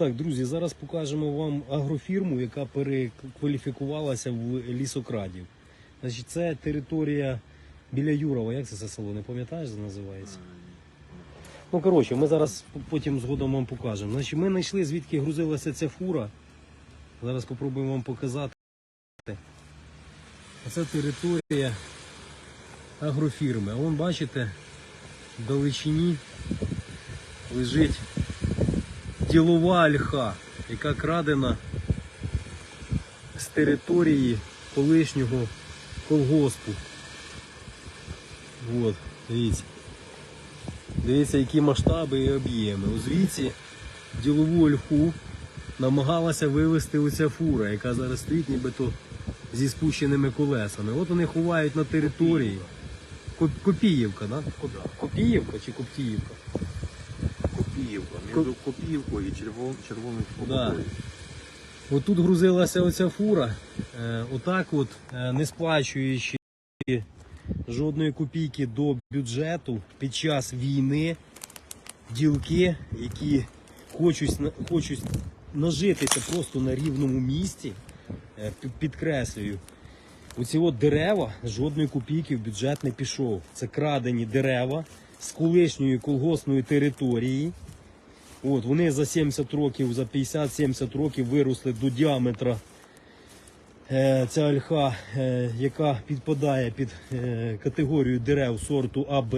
Так, друзі, зараз покажемо вам агрофірму, яка перекваліфікувалася в лісокрадів. Значить, це територія біля Юрова. Як це, це село? Не пам'ятаєш, називається? Ну, коротше, ми зараз потім згодом вам покажемо. Значить, ми знайшли, звідки грузилася ця фура. Зараз спробуємо вам показати. Це територія агрофірми. А вон, бачите, в далечині лежить ділова ольха, яка крадена з території колишнього колгоспу. От, дивіться. Дивіться, які масштаби і об'єми. У звідси ділову ольху намагалася вивезти оця фура, яка зараз стоїть нібито зі спущеними колесами. От вони ховають на території. Копіївка, да? Копіївка чи Коптіївка? Копіївка. Між Копіївкою і червон, червоним Да. Отут грузилася оця фура, е, отак от, е, не сплачуючи жодної копійки до бюджету під час війни, ділки, які хочуть, хочуть нажитися просто на рівному місці, е, підкреслюю, оці от дерева жодної копійки в бюджет не пішов. Це крадені дерева з колишньої колгоспної території. От, вони за 70 років, за 50-70 років виросли до діаметра. Е, ця ольха, е, яка підпадає під е, категорію дерев сорту АБ.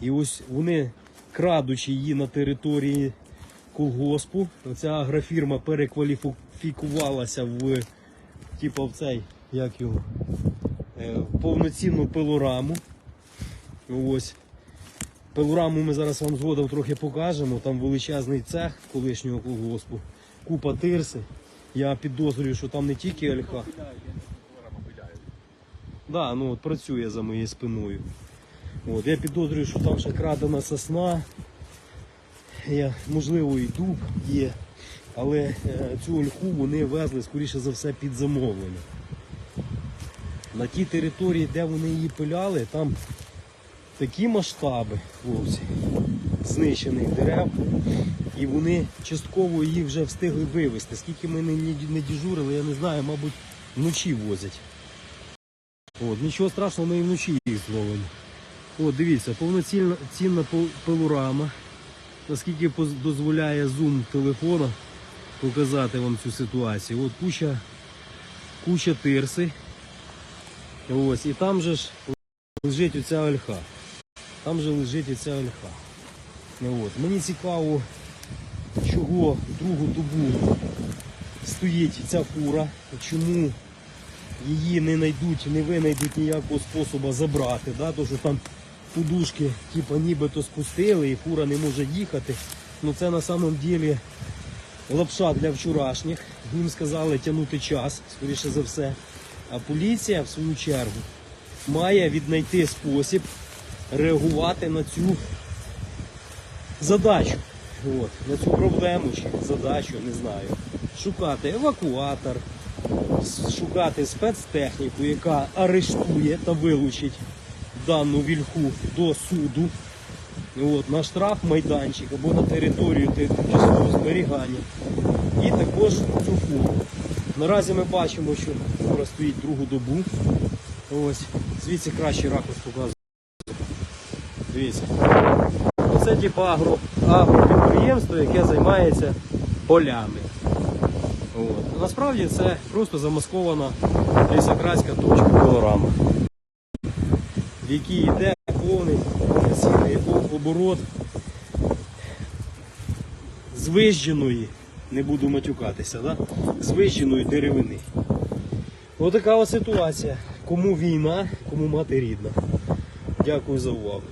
І ось вони, крадучи її на території колгоспу, ця агрофірма перекваліфікувалася в, типу, в цей, як його, е, в повноцінну пилораму. Ось. Пилораму ми зараз вам згодом трохи покажемо. Там величезний цех колишнього колгоспу, купа тирси. Я підозрюю, що там не тільки ольха. Да, ну от працює за моєю спиною. От, я підозрюю, що там ще крадена сосна. Я, можливо, і дуб є. Але е, цю ольху вони везли, скоріше за все, під замовлення. На тій території, де вони її пиляли, там такі масштаби хлопці, знищених дерев, і вони частково їх вже встигли вивезти. Скільки ми не, не, не діжурили, я не знаю, мабуть, вночі возять. От, нічого страшного, ми і вночі їх зловимо. От, дивіться, повноцінна цінна пил- пилорама. Наскільки дозволяє зум телефона показати вам цю ситуацію. От куча, куча тирси. Ось, і там же ж лежить оця ольха. Там же лежить оця ольха. Ну, От. Мені цікаво, чого другу добу стоїть ця фура, чому її не знайдуть, не винайдуть ніякого способу забрати. Да? То, що там подушки типу, нібито спустили і фура не може їхати. Ну це на самом деле лапша для вчорашніх. Їм сказали тягнути час, скоріше за все. А поліція, в свою чергу, має віднайти спосіб реагувати на цю задачу. От, на цю проблему чи задачу, не знаю. Шукати евакуатор, шукати спецтехніку, яка арештує та вилучить дану вільху до суду. От, на штраф майданчик або на територію тимчасового зберігання. І також цю фуру. Наразі ми бачимо, що фура стоїть другу добу. Ось, звідси кращий ракурс показує. Дивіться. Це типу агро, агропідприємство, яке займається полями. От. Насправді це просто замаскована лісократська точка пилорама, в якій йде повний оборот звиждженої, не буду матюкатися, да? звиждженої деревини. Отака от ситуація. Кому війна, кому мати рідна. Дякую за увагу.